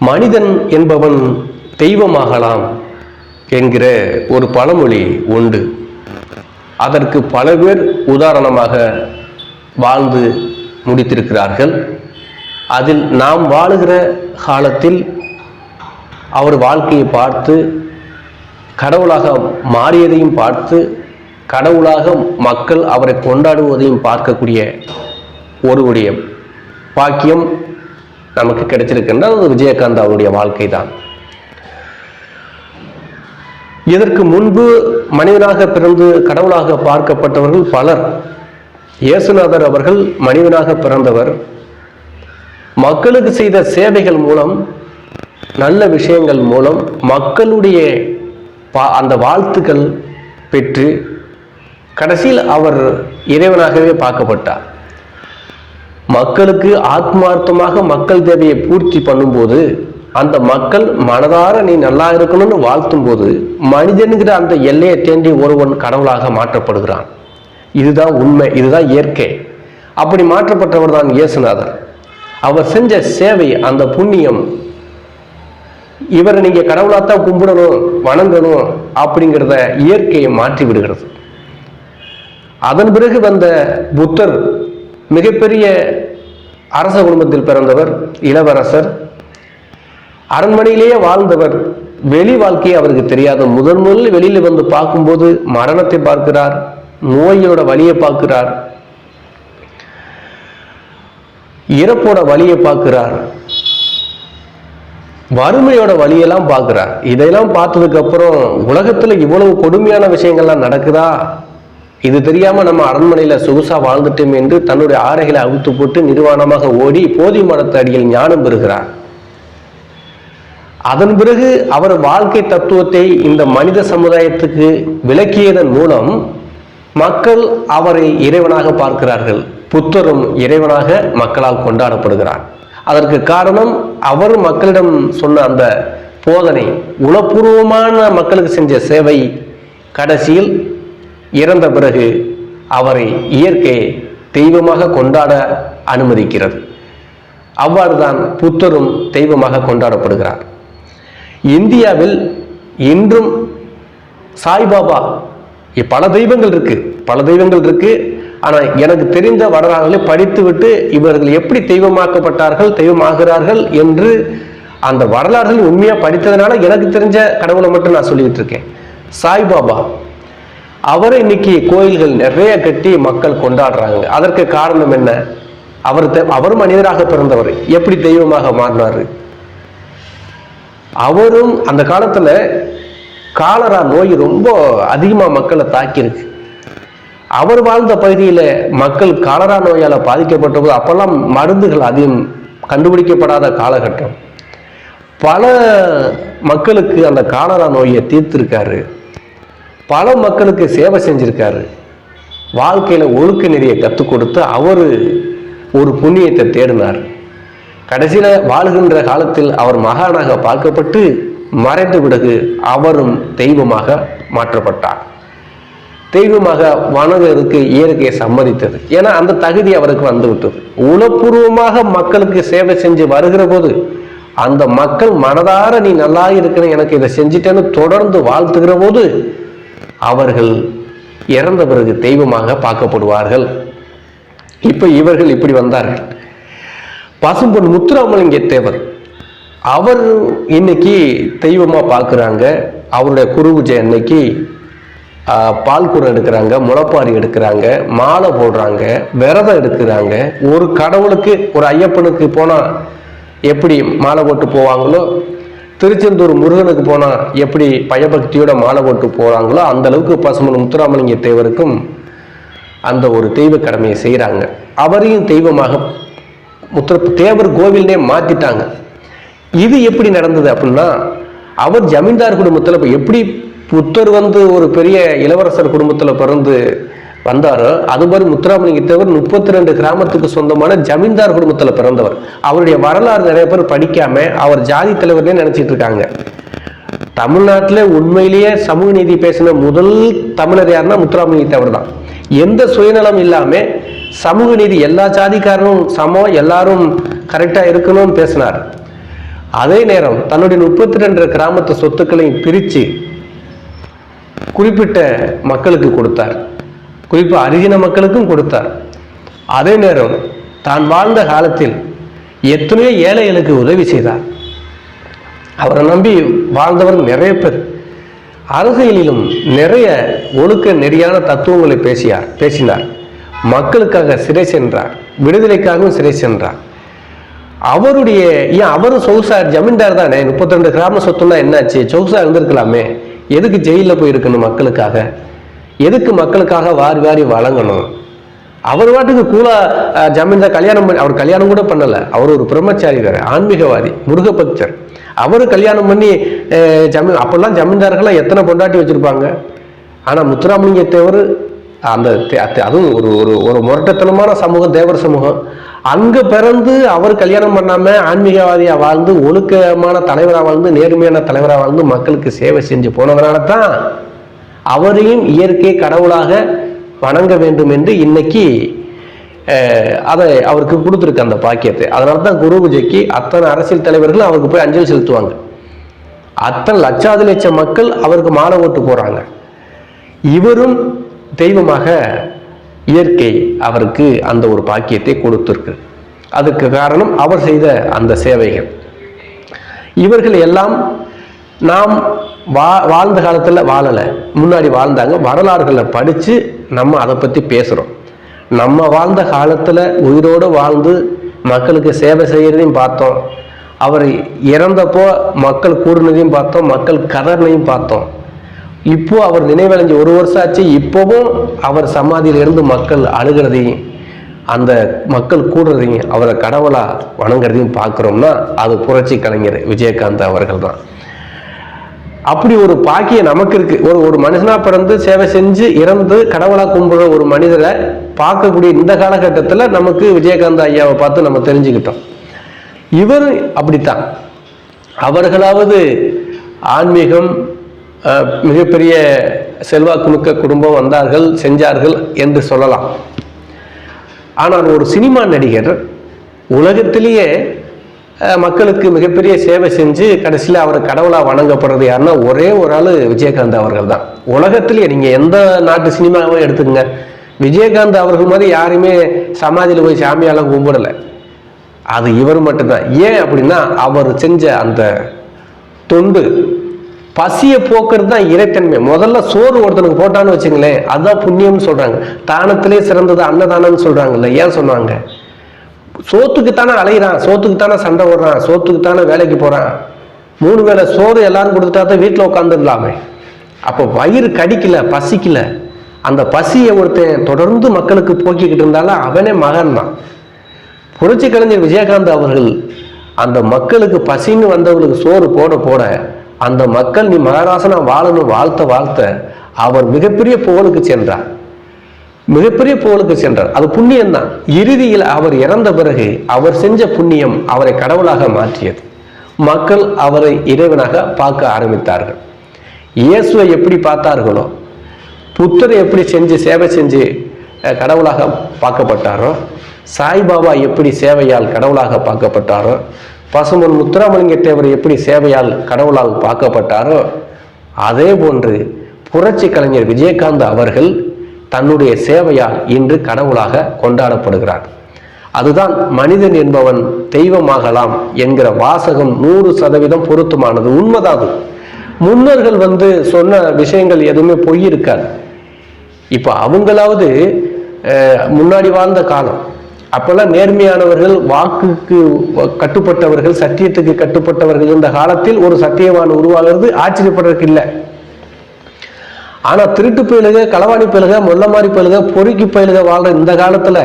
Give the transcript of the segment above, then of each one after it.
மனிதன் என்பவன் தெய்வமாகலாம் என்கிற ஒரு பழமொழி உண்டு. அதற்கு பல பேர் உதாரணமாக வாழ்ந்து முடித்திருக்கிறார்கள். அதில் நாம் வாழுகிற காலத்தில் அவர் வாழ்க்கையை பார்த்து கடவுளாக மாறியதையும் பார்த்து கடவுளாக மக்கள் அவரை கொண்டாடுவதையும் பார்க்கக்கூடிய ஒருவருடைய பாக்கியம் நமக்கு கிடைச்சிருக்கின்ற அது விஜயகாந்த் அவருடைய வாழ்க்கை தான் இதற்கு முன்பு மனிதனாக பிறந்து கடவுளாக பார்க்கப்பட்டவர்கள் பலர் இயேசுநாதர் அவர்கள் மனிதனாக பிறந்தவர். மக்களுக்கு செய்த சேவைகள் மூலம் நல்ல விஷயங்கள் மூலம் மக்களுடைய அந்த வாழ்த்துக்கள் பெற்று கடைசியில் அவர் இறைவனாகவே பார்க்கப்பட்டார். மக்களுக்கு ஆத்மார்த்தமாக மக்கள் தேவையை பூர்த்தி பண்ணும்போது அந்த மக்கள் மனதார நீ நல்லா இருக்கணும்னு வாழ்த்தும் போது மனிதனுங்கிற அந்த எல்லையை தேண்டி ஒருவன் கடவுளாக மாற்றப்படுகிறான். இதுதான் உண்மை இதுதான் இயற்கை. அப்படி மாற்றப்பட்டவர் தான் இயேசுநாதர். அவர் செஞ்ச சேவை அந்த புண்ணியம் இவரை நீங்க கடவுளாத்தான் கும்பிடணும் வணங்கணும் அப்படிங்கிறத இயற்கையை மாற்றி விடுகிறது. அதன் பிறகு வந்த புத்தர் மிகப்பெரிய அரச குடும்பத்தில் பிறந்தவர் இளவரசர். அரண்மனையிலேயே வாழ்ந்தவர். வெளி வாழ்க்கை அவருக்கு தெரியாது. முதன் முதல் வெளியில் வந்து பார்க்கும்போது மரணத்தை பார்க்கிறார். நோயோட வலியை பார்க்கிறார். இறப்போட வழியை பார்க்கிறார். வறுமையோட வழியெல்லாம் பார்க்கிறார். இதையெல்லாம் பார்த்ததுக்கு அப்புறம் உலகத்துல இவ்வளவு கொடுமையான விஷயங்கள்லாம் நடக்குதா? இது தெரியாம நம்ம அரண்மனையில சொகுசா வாழ்ந்துட்டோம் என்று தன்னுடைய ஆடைகளை அவுத்து போட்டு நிர்வாணமாக ஓடி போதி மரத்து அடியில் ஞானம் பெறுகிறார். அதன் பிறகு அவர் வாழ்க்கை தத்துவத்தை இந்த மனித சமுதாயத்துக்கு விளக்கியதன் மூலம் மக்கள் அவரை இறைவனாக பார்க்கிறார்கள். புத்தரும் இறைவனாக மக்களால் கொண்டாடப்படுகிறார். அதற்கு காரணம் அவர் மக்களிடம் சொன்ன அந்த போதனை உளப்பூர்வமான மக்களுக்கு செஞ்ச சேவை கடைசியில் இறந்த பிறகு அவரை இயற்கை தெய்வமாக கொண்டாட அனுமதிக்கிறது. அவ்வாறுதான் புத்தரும் தெய்வமாக கொண்டாடப்படுகிறார். இந்தியாவில் இன்றும் சாய்பாபா பல தெய்வங்கள் இருக்கு பல தெய்வங்கள் இருக்கு. ஆனால் எனக்கு தெரிந்த வரலாறுகளை படித்துவிட்டு இவர்கள் எப்படி தெய்வமாக்கப்பட்டார்கள் தெய்வமாகிறார்கள் என்று அந்த வரலாறுகள் உண்மையாக படித்ததுனால எனக்கு தெரிஞ்ச கடவுளை மட்டும் நான் சொல்லிக்கிட்டு இருக்கேன். சாய்பாபா அவரை இன்னைக்கு கோயில்கள் நிறைய கட்டி மக்கள் கொண்டாடுறாங்க. அதற்கு காரணம் என்ன? அவர் தெ- அவர் மனிதராக பிறந்தவர். எப்படி தெய்வமாக மாறினாரு? அவரும் அந்த காலத்துல காலரா நோய் ரொம்ப அதிகமா மக்களை தாக்கியிருக்கு. அவர் வாழ்ந்த பகுதியில மக்கள் காலரா நோயால பாதிக்கப்பட்ட போது அப்பெல்லாம் மருந்துகள் அதிகம் கண்டுபிடிக்கப்படாத காலகட்டம். பல மக்களுக்கு அந்த காலரா நோயை தீர்த்திருக்காரு. பல மக்களுக்கு சேவை செஞ்சுருக்காரு. வாழ்க்கையில ஒழுக்க நெறியை கற்றுக் கொடுத்து அவர் ஒரு புண்ணியத்தை தேடினார். கடைசியில வாழ்கின்ற காலத்தில் அவர் மகானாக பார்க்கப்பட்டு மறைந்த பிறகு அவரும் தெய்வமாக மாற்றப்பட்டார். தெய்வமாக வனவருக்கு இயற்கையை சம்மதித்தது. ஏன்னா அந்த தகுதி அவருக்கு வந்து விட்டது உளப்பூர்வமாக மக்களுக்கு சேவை செஞ்சு வருகிற போது அந்த மக்கள் மனதார நீ நல்லா இருக்கணும் எனக்கு இதை செஞ்சிட்டேன்னு தொடர்ந்து வாழ்த்துகிற போது அவர்கள் இறந்த பிறகு தெய்வமாக பார்க்கப்படுவார்கள். இப்போ இவர்கள் இப்படி வந்தார்கள். பசும்பொன் முத்துராமலிங்க தேவர் அவர் இன்னைக்கு தெய்வமாக பார்க்குறாங்க. அவருடைய குரு பூஜை அன்னைக்கு பால் குடம் எடுக்கிறாங்க முளப்பாரி எடுக்கிறாங்க மாலை போடுறாங்க விரதம் எடுக்கிறாங்க. ஒரு கடவுளுக்கு ஒரு ஐயப்பனுக்கு போனால் எப்படி மாலை போட்டு போவாங்களோ திருச்செந்தூர் முருகனுக்கு போனால் எப்படி பயபக்தியோட மாலை போட்டு போகிறாங்களோ அந்த அளவுக்கு பசுமன் முத்துராமலிங்க தேவருக்கும் அந்த ஒரு தெய்வ கடமையை செய்கிறாங்க அவரையும் தெய்வமாக முத்திர தேவர் கோவில்னே மாற்றிட்டாங்க இது எப்படி நடந்தது அப்படின்னா அவர் ஜமீன்தார் குடும்பத்தில் இப்போ எப்படி புத்தர் வந்து ஒரு பெரிய இளவரசர் குடும்பத்தில் பிறந்து வந்தாரோ. அது மாதிரி முத்துராமலிங்க தேவர் முப்பத்தி ரெண்டு கிராமத்துக்கு சொந்தமான ஜமீன்தார் குடும்பத்தில் பிறந்தவர். அவருடைய வரலாறு நிறைய பேர் படிக்காம அவர் ஜாதி தலைவர்னே நினைச்சிட்டு இருக்காங்க. தமிழ்நாட்டில் உண்மையிலேயே சமூக நீதி பேசின முதல் தமிழர் யாருன்னா முத்துராமலிங்க தேவர் தான் எந்த சுயநலம் இல்லாமல் சமூக நீதி எல்லா ஜாதிக்காரரும் சமம் எல்லாரும் கரெக்டா இருக்கணும்னு பேசினார். அதே நேரம் தன்னுடைய முப்பத்தி ரெண்டு கிராமத்து சொத்துக்களையும் பிரித்து குறிப்பிட்ட மக்களுக்கு கொடுத்தார். குறிப்பாக அரிஜின மக்களுக்கும் கொடுத்தார். அதே நேரம் தான் வாழ்ந்த காலத்தில் எத்தனையோ ஏழைகளுக்கு உதவி செய்தார். அவரை நம்பி வாழ்ந்தவர் நிறைய பேர். அரசியலிலும் நிறைய ஒழுக்க நெறியான தத்துவங்களை பேசியார் பேசினார். மக்களுக்காக சிறை சென்றார் விடுதலைக்காகவும் சிறை சென்றார். அவருடைய ஏன் அவரும் சொகுசார் ஜமீன்தார் தானே? முப்பத்தி ரெண்டு கிராம சொத்துனா என்னாச்சு? சொகுசா இருந்திருக்கலாமே. எதுக்கு ஜெயிலில் போயிருக்கணும் மக்களுக்காக? எதுக்கு மக்களுக்காக வாரி வாரி வழங்கணும்? அவர் வாட்டுக்கு கூலா ஜமீன்தார் கல்யாணம் பண்ணி அவர் கல்யாணம் கூட பண்ணலை. அவர் ஒரு பிரம்மச்சாரி வேறு ஆன்மீகவாதி முருகபக்தர். அவர் கல்யாணம் பண்ணி ஜமீன் அப்போல்லாம் ஜமீன்தார்கள்லாம் எத்தனை பொண்டாட்டி வச்சுருப்பாங்க? ஆனால் முத்துராமலிங்க தேவர் அந்த அதுவும் ஒரு ஒரு ஒரு முரட்டத்தனமான சமூகம் தேவர் சமூகம். அங்கே பிறந்து அவர் கல்யாணம் பண்ணாமல் ஆன்மீகவாதியாக வாழ்ந்து ஒழுக்கமான தலைவராக வாழ்ந்து நேர்மையான தலைவராக வாழ்ந்து மக்களுக்கு சேவை செஞ்சு போனதுனால தான் அவரையும் இயற்கை கடவுளாக வணங்க வேண்டும் என்று இன்னைக்கு அதை அவருக்கு கொடுத்துருக்கு அந்த பாக்கியத்தை. அதனால தான் குரு பூஜைக்கு அத்தனை அரசியல் தலைவர்களும் அவருக்கு போய் அஞ்சலி செலுத்துவாங்க. அத்தனை லட்சாதி லட்சம் மக்கள் அவருக்கு மாலை ஓட்டு போறாங்க இவரும் தெய்வமாக இயற்கை அவருக்கு அந்த ஒரு பாக்கியத்தை கொடுத்திருக்கு. அதுக்கு காரணம் அவர் செய்த அந்த சேவைகள். இவர்கள் எல்லாம் நாம் வா வாழ்ந்த காலத்தில் வாழலை. முன்னாடி வாழ்ந்தாங்க. வரலாறுகளை படித்து நம்ம அதை பற்றி பேசுகிறோம் நம்ம வாழ்ந்த காலத்தில் உயிரோடு வாழ்ந்து மக்களுக்கு சேவை செய்கிறதையும் பார்த்தோம். அவர் இறந்தப்போ மக்கள் கூடுனதையும் பார்த்தோம். மக்கள் கதறினையும் பார்த்தோம். இப்போ அவர் நினைவடைஞ்சு ஒரு வருஷம் ஆச்சு. இப்போவும் அவர் சமாதியில் இருந்து மக்கள் அழுகிறதையும் அந்த மக்கள் கூடுறதையும் அவரை கடவுளாக வணங்குறதையும் பார்க்குறோம்னா அது புரட்சி கலைஞர் விஜயகாந்த் அவர்கள் தான் அப்படி ஒரு பாக்கியம் நமக்கு இருக்கு. ஒரு ஒரு மனுஷனா பிறந்து சேவை செஞ்சு இறந்து கடவுளா கும்பிடுற ஒரு மனிதரை பார்க்கக்கூடிய இந்த காலகட்டத்தில் நமக்கு விஜயகாந்த் ஐயாவை பார்த்து நம்ம தெரிஞ்சுக்கிட்டோம். இவர் அப்படித்தான். அவர்களாவது ஆன்மீகம் மிகப்பெரிய மிகப்பெரிய செல்வாக்குமிக்க குடும்பம் வந்தார்கள் செஞ்சார்கள் என்று சொல்லலாம். ஆனால் ஒரு சினிமா நடிகர் உலகத்திலேயே மக்களுக்கு மிகப்பெரிய சேவை செஞ்சு கடைசியில் அவர் கடவுளாக வணங்கப்படுறது யாருன்னா ஒரே ஒரு ஆள் விஜயகாந்த் அவர்கள் தான். உலகத்திலேயே நீங்கள் எந்த நாட்டு சினிமாவும் எடுத்துக்கங்க. விஜயகாந்த் அவர்கள் மாதிரி யாருமே சமாதியில் போய் சாமியாலாம் கும்பிடலை. அது இவர் மட்டும்தான். ஏன் அப்படின்னா அவர் செஞ்ச அந்த தொண்டு பசியை போக்குறது தான் இறைத்தன்மை. முதல்ல சோறு ஒருத்தனுக்கு போட்டான்னு வச்சுங்களேன் அதுதான் புண்ணியம்னு சொல்கிறாங்க தானத்திலே சிறந்தது அன்னதானம்னு சொல்கிறாங்கல்ல ஏன் சொன்னாங்க? சோத்துக்குத்தானே தானே சோத்துக்குத்தானே தானே சண்டை ஓடுறான் சோத்துக்குத்தானே வேலைக்கு போகிறான் மூணு வேளை சோறு எல்லாரும் கொடுத்துட்டா தான் வீட்டில் உட்காந்துடலாமே அப்போ வயிறு கடிக்கல பசிக்கல. அந்த பசியை ஒருத்தன் தொடர்ந்து மக்களுக்கு போக்கிக்கிட்டு இருந்தாலும் அவனே மகன் தான். புரட்சி கலைஞர் விஜயகாந்த் அவர்கள் அந்த மக்களுக்கு பசின்னு வந்தவர்களுக்கு சோறு போட போட அந்த மக்கள் நீ மகாராசனா வாழணும் வாழ்த்த வாழ்த்த அவர் மிகப்பெரிய புகழுக்கு சென்றார். மிகப்பெரிய புகழுக்கு சென்றார். அது புண்ணியம் தான் இறுதியில் அவர் இறந்த பிறகு அவர் செஞ்ச புண்ணியம் அவரை கடவுளாக மாற்றியது. மக்கள் அவரை இறைவனாக பார்க்க ஆரம்பித்தார்கள். இயேசுவை எப்படி பார்த்தார்களோ புத்தரை எப்படி செஞ்சு சேவை செஞ்சு கடவுளாக பார்க்கப்பட்டாரோ சாய்பாபா எப்படி சேவையால் கடவுளாக பார்க்கப்பட்டாரோ பசுமன் முத்துராமலிங்க தேவர் எப்படி சேவையால் கடவுளால் பார்க்கப்பட்டாரோ அதே போன்று புரட்சி கலைஞர் விஜயகாந்த் அவர்கள் தன்னுடைய சேவையால் இன்று கடவுளாக கொண்டாடப்படுகிறார். அதுதான் மனிதன் என்பவன் தெய்வமாகலாம் என்கிற வாசகம் நூறு சதவீதம் பொருத்தமானது. உண்மைதான் முன்னர்கள் முன்னோர்கள் வந்து சொன்ன விஷயங்கள் எதுவுமே பொய் இருக்காது. இப்போ அவங்களாவது முன்னாடி வாழ்ந்த காலம். அப்பெல்லாம் நேர்மையானவர்கள் வாக்குக்கு கட்டுப்பட்டவர்கள் சத்தியத்துக்கு கட்டுப்பட்டவர்கள் இருந்த காலத்தில் ஒரு சத்தியவான் உருவாகிறது ஆச்சரியப்படுறதுக்கு இல்லை. ஆனால் திருட்டு பயிலுக களவாணி பயிலுக முல்லை மாதிரி பயிலுக பொறுக்கி பயிலுக வாழ்ற இந்த காலத்தில்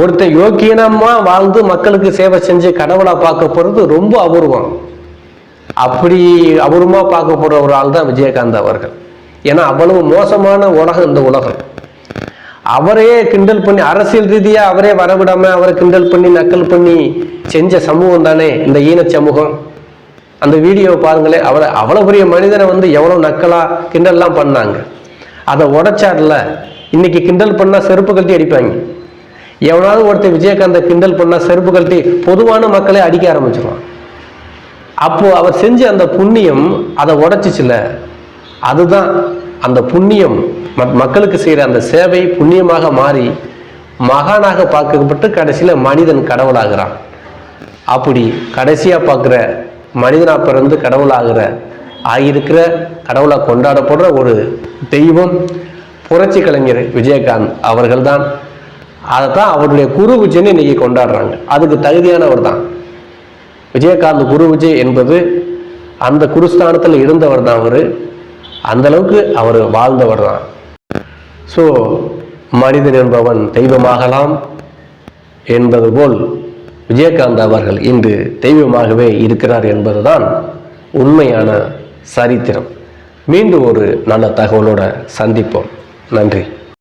ஒருத்தன் யோக்கியனமாக வாழ்ந்து மக்களுக்கு சேவை செஞ்சு கடவுளாக பார்க்க போகிறது ரொம்ப அபூர்வம். அப்படி அபூர்வமாக பார்க்க போகிற ஒரு ஆள் தான் விஜயகாந்த் அவர்கள். ஏன்னா அவ்வளவு மோசமான உலகம் இந்த உலகம். அவரையே கிண்டல் பண்ணி அரசியல் ரீதியாக அவரே வரவிடாமல் அவரை கிண்டல் பண்ணி நக்கல் பண்ணி செஞ்ச சமூகம் தானே இந்த ஈன சமூகம். அந்த வீடியோவை பாருங்களேன் அவரை அவ்வளோ பெரிய மனிதனை வந்து எவ்வளோ நக்கலா கிண்டல்லாம் பண்ணாங்க. அதை உடைச்சார்ல இன்னைக்கு கிண்டல் பண்ணால் செருப்பு கழட்டி அடிப்பாங்க. எவனாவது ஒருத்தர் விஜயகாந்தை கிண்டல் பண்ணால் செருப்பு கழட்டி பொதுவான மக்களே அடிக்க ஆரம்பிச்சிருவான். அப்போது அவர் செஞ்ச அந்த புண்ணியம் அதை உடச்சிச்சுல அதுதான் அந்த புண்ணியம். மக்களுக்கு செய்கிற அந்த சேவை புண்ணியமாக மாறி மகானாக பார்க்கப்பட்டு கடைசியில் மனிதன் கடவுளாகிறான். அப்படி கடைசியாக பார்க்குற மனிதனாக பிறந்து கடவுளாகிற ஆகியிருக்கிற கடவுளாக கொண்டாடப்படுற ஒரு தெய்வம் புரட்சி கலைஞர் விஜயகாந்த் அவர்கள் தான் அதைத்தான் அவருடைய குரு விஜயன்னு இன்றைக்கி கொண்டாடுறாங்க. அதுக்கு தகுதியானவர் தான். விஜயகாந்த் குரு விஜய் என்பது அந்த குருஸ்தானத்தில் இருந்தவர் தான் அவர். அந்தளவுக்கு அவர் வாழ்ந்தவர் தான். ஸோ மனிதன் என்பவன் தெய்வமாகலாம் என்பது போல் விஜயகாந்த் அவர்கள் இன்று தெய்வமாகவே இருக்கிறார் என்பதுதான் உண்மையான சரித்திரம். மீண்டும் ஒரு நல்ல தகவலோட சந்திப்போம். நன்றி.